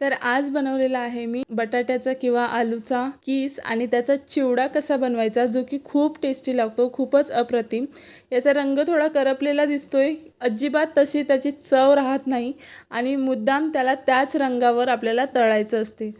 तर आज बनवलेला आहे मी बटाट्याचा किंवा आलूचा कीस आणि त्याचा चिवडा कसा बनवायचा जो की खूप टेस्टी लागतो खूपच अप्रतिम. याचा रंग थोडा करपलेला दिसतोय अजिबात तशी त्याची चव राहत नाही आणि मुद्दाम त्याला त्याच रंगावर आपल्याला तळायचं असते.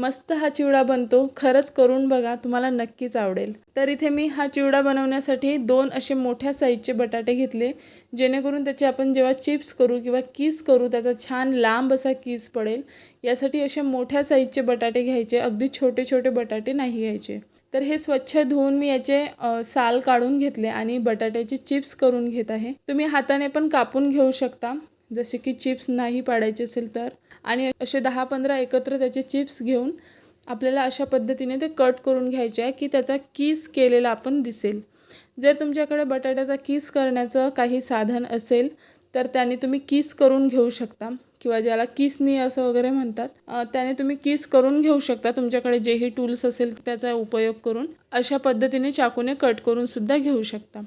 मस्त हा चिवडा बनतो. खरंच करून बघा तुम्हाला नक्कीच आवडेल. तर इथे मी हा चिवडा बनवण्यासाठी दोन असे मोठ्या साईजचे बटाटे घेतले जेणेकरून त्याचे आपण जेव्हा चिप्स करू किंवा कीस करू त्याचा छान लांब असा कीस पडेल. यासाठी असे मोठ्या साईजचे बटाटे घ्यायचे अगदी छोटे छोटे बटाटे नाही घ्यायचे. तर हे स्वच्छ धुवून मी याचे साल काढून घेतले आणि बटाट्याचे चिप्स करून घेत आहे. तुम्ही हाताने पण कापून घेऊ शकता. जसे की चिप्स नाही पाडायचे असेल तर. आणि असे दहा पंधरा एकत्र त्याचे चिप्स घेऊन आपल्याला अशा पद्धतीने ते कट करून घ्यायचे आहे की त्याचा कीस केलेला आपण दिसेल. जर तुमच्याकडे बटाट्याचा कीस करण्याचं काही साधन असेल तर त्याने तुम्ही कीस करून घेऊ शकता. किंवा ज्याला किसनी असं वगैरे म्हणतात त्याने तुम्ही किस करून घेऊ शकता तुमच्याकडे जेही टूल्स असेल त्याचा उपयोग करून. अशा पद्धतीने चाकूने कट करून सुद्धा घेऊ शकता.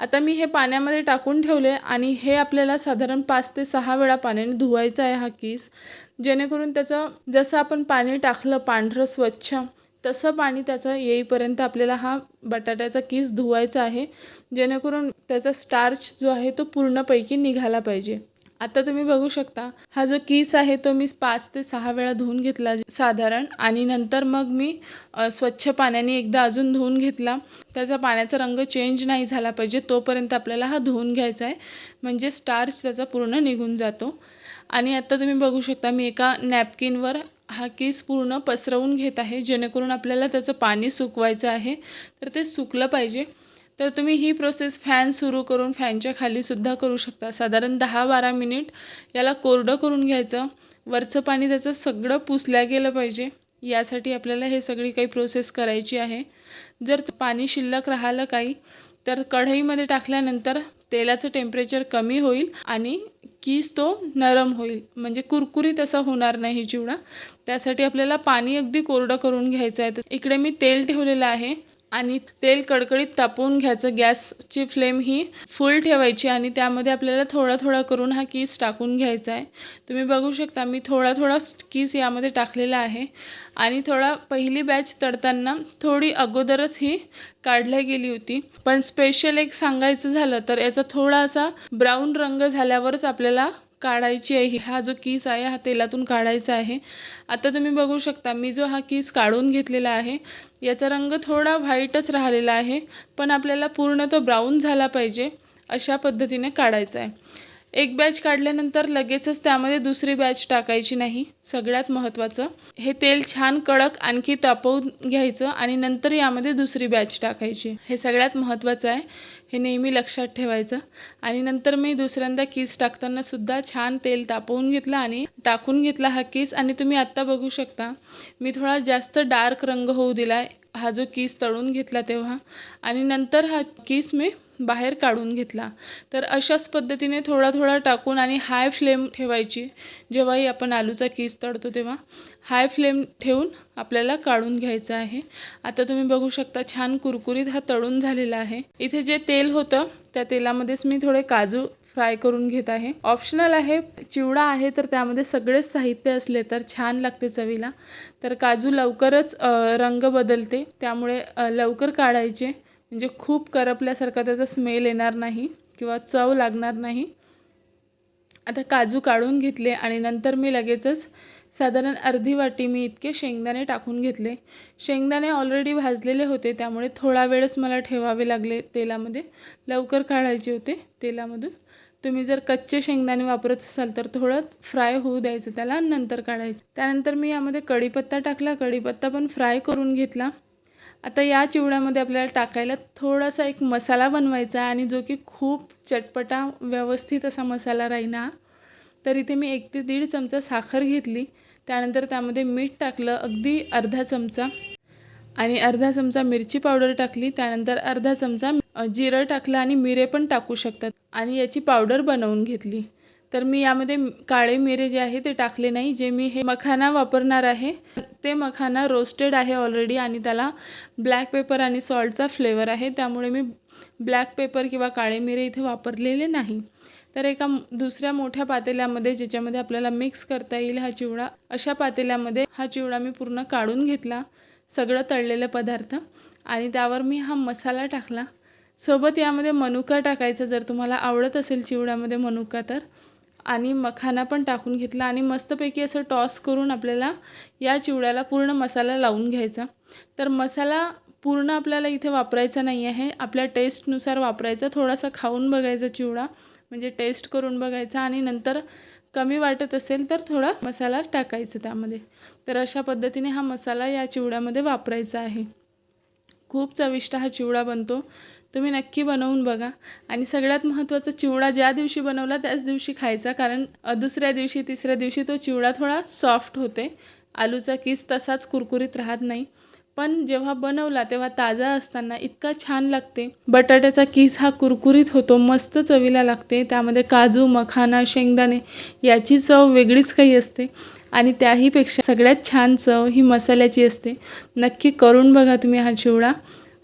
आता मी हे पाण्यामध्ये टाकून ठेवले आणि हे आपल्याला साधारण पाच ते सहा वेळा पाण्याने धुवायचा आहे हा किस जेणेकरून त्याचं जसं आपण पाणी टाकलं पांढरं स्वच्छ तसं पाणी त्याचं येईपर्यंत आपल्याला हा बटाट्याचा किस धुवायचा आहे. जेणेकरून त्याचा स्टार्च जो आहे तो पूर्णपैकी निघाला पाहिजे. आता तुम्ही बघू शकता हा जो कीस आहे तो मी पाच ते सहा वेळा धुवून घेतला साधारण आणि नंतर मग मी स्वच्छ पाण्याने एकदा अजून धुवून घेतला. त्याचा पाण्याचा रंग चेंज नाही झाला पाहिजे तोपर्यंत आपल्याला हा धुवून घ्यायचा आहे. म्हणजे स्टार्च त्याचा पूर्ण निघून जातो. आणि आता तुम्ही बघू शकता मी एका नॅपकिनवर हा केस पूर्ण पसरवून घेत आहे जेणेकरून आपल्याला त्याचं पाणी सुकवायचं आहे. तर ते सुकलं पाहिजे. तर तुम्ही ही प्रोसेस फॅन सुरू करून फॅनच्या खालीसुद्धा करू शकता. साधारण दहा बारा मिनिट याला कोरडं करून घ्यायचं. वरचं पाणी त्याचं सगळं पुसल्या गेलं पाहिजे. यासाठी आपल्याला हे सगळी काही प्रोसेस करायची आहे. जर पाणी शिल्लक राहिलं काही तर कढईमध्ये टाकल्यानंतर तेलाचं टेम्परेचर कमी होईल आणि कीस तो नरम होईल. म्हणजे कुरकुरीत असा होणार नाही चिवडा त्यासाठी आपल्याला पाणी अगदी कोरडं करून घ्यायचं आहे. तर इकडे मी तेल ठेवलेलं आहे. आणि तेल कडकडीत तापवून घ्यायचं. गॅसची फ्लेम ही फुल ठेवायची आणि त्यामध्ये आपल्याला थोडा थोडा करून हा कीस टाकून घ्यायचा आहे. तुम्ही बघू शकता मी थोडा थोडा कीस यामध्ये टाकलेला आहे. आणि थोडा पहिली बॅच तळताना थोडी अगोदरच ही काढल्या गेली होती. पण स्पेशल एक सांगायचं झालं तर याचा थोडासा ब्राऊन रंग झाल्यावरच आपल्याला काढायची आहे. हा जो कीस आहे हा तेलातून काढायचा आहे. आता तुम्ही बघू शकता मी जो हा कीस काढून घेतलेला आहे याचा रंग थोडा व्हाईटच राहिलेला आहे पण आपल्याला पूर्ण तो ब्राऊन झाला पाहिजे अशा पद्धतीने काढायचा आहे. एक बॅच काढल्यानंतर लगेचच त्यामध्ये दुसरी बॅच टाकायची नाही. सगळ्यात महत्त्वाचं हे तेल छान कडक आणखी तापवून घ्यायचं आणि नंतर यामध्ये दुसरी बॅच टाकायची. हे सगळ्यात महत्त्वाचं आहे. हे नेहमी लक्षात ठेवायचं. आणि नंतर मी दुसऱ्यांदा किस टाकताना सुद्धा छान तेल तापवून घेतलं आणि टाकून घेतला हा किस. आणि तुम्ही आत्ता बघू शकता मी थोडा जास्त डार्क रंग होऊ दिला हा जो कीस तळून घेतला तेव्हा आणि नंतर हा कीस मी बाहेर काढून घेतला. तर अशाच पद्धतीने थोडा थोडा टाकून आणि हाय फ्लेम ठेवायची. जेव्हाही आपण आलूचा कीस तळतो तेव्हा हाय फ्लेम ठेवून आपल्याला काढून घ्यायचं आहे. आता तुम्ही बघू शकता छान कुरकुरीत हा तळून झालेला आहे. इथे जे तेल होतं त्या तेलामध्येच मी थोडे काजू फ्राय करून घेत आहे. ऑप्शनल आहे चिवडा आहे तर त्यामध्ये सगळेच साहित्य असले तर छान लागते चवीला. तर काजू लवकरच रंग बदलते. त्यामुळे लवकर काढायचे. म्हणजे खूप करपल्यासारखा त्याचा स्मेल येणार नाही किंवा चव लागणार नाही. आता काजू काढून घेतले आणि नंतर मी लगेचच साधारण अर्धी वाटी मी इतके शेंगदाणे टाकून घेतले. शेंगदाणे ऑलरेडी भाजलेले होते त्यामुळे थोडा वेळच मला ठेवावे लागले तेलामध्ये. लवकर काढायचे होते तेलामधून. तुम्ही जर कच्चे शेंगदाणे वापरत असाल तर थोडं फ्राय होऊ द्यायचं त्याला नंतर काढायचं. त्यानंतर मी यामध्ये कढीपत्ता टाकला. कढीपत्ता पण फ्राय करून घेतला. आता या चिवड्यामध्ये आपल्याला टाकायला थोडासा एक मसाला बनवायचा आहे आणि जो की खूप चटपटा व्यवस्थित असा मसाला राहीना. तर इथे मी एक ते दीड चमचा साखर घेतली. त्यानंतर त्यामध्ये मीठ टाकलं. अगदी अर्धा चमचा. आणि अर्धा चमचा मिरची पावडर टाकली त्यानंतर अर्धा चमचा जिरं टाकलं आणि मिरे पण टाकू शकतात. आणि याची पावडर बनवून घेतली. तर मी यामध्ये काळे मिरे जे आहे ते टाकले नाही. जे मी हे मखाना वापरणार आहे ते मखाना रोस्टेड आहे ऑलरेडी आणि त्याला ब्लॅक पेपर आणि सॉल्टचा फ्लेवर आहे. त्यामुळे मी ब्लॅक पेपर किंवा काळे मिरे इथे वापरलेले नाही. तर एका दुसऱ्या मोठ्या पातेल्यामध्ये ज्याच्यामध्ये आपल्याला मिक्स करता येईल हा चिवडा अशा पातेल्यामध्ये हा चिवडा मी पूर्ण काढून घेतला. सगळं तळलेले पदार्थ. आणि त्यावर मी हा मसाला टाकला. सोबत यामध्ये मनुका टाकायचा जर तुम्हाला आवडत असेल चिवड्यामध्ये मनुका तर. आणि मखाना पण टाकून घेतला. आणि मस्तपैकी असं टॉस करून आपल्याला या चिवड्याला पूर्ण मसाला लावून घ्यायचा. तर मसाला पूर्ण आपल्याला इथे वापरायचा नाही आहे. आपल्या टेस्टनुसार वापरायचा. थोडासा खाऊन बघायचा चिवडा. म्हणजे टेस्ट करून बघायचा. आणि नंतर कमी वाटत असेल तर थोडा मसाला टाकायचा त्यामध्ये. तर अशा पद्धतीने हा मसाला या चिवड्यामध्ये वापरायचा आहे. खूप चविष्ट हा चिवडा बनतो. तुम्ही नक्की बनवून बघा. आणि सगळ्यात महत्त्वाचा चिवडा ज्या दिवशी बनवला त्याच दिवशी खायचा कारण दुसऱ्या दिवशी तिसऱ्या दिवशी तो चिवडा थोडा सॉफ्ट होते. आलूचा किस तसाच कुरकुरीत राहत नाही. पण जेव्हा बनवला तेव्हा ताजा असताना इतका छान लागते. बटाट्याचा किस हा कुरकुरीत होतो मस्त चवीला लागते. त्यामध्ये काजू मखाना शेंगदाणे याची चव वेगळीच काही असते. आणि त्याहीपेक्षा सगळ्यात छान चव ही मसाल्याची असते. नक्की करून बघा तुम्ही हा चिवडा.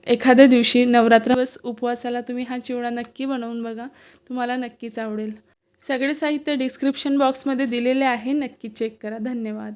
एखाद्या दिवशी नवरात्र बस उपवासाला तुम्ही हा चिवडा नक्की बनवून बघा. तुम्हाला नक्कीच आवडेल. सगळे साहित्य डिस्क्रिप्शन बॉक्समध्ये दिलेले आहे. नक्की चेक करा. धन्यवाद.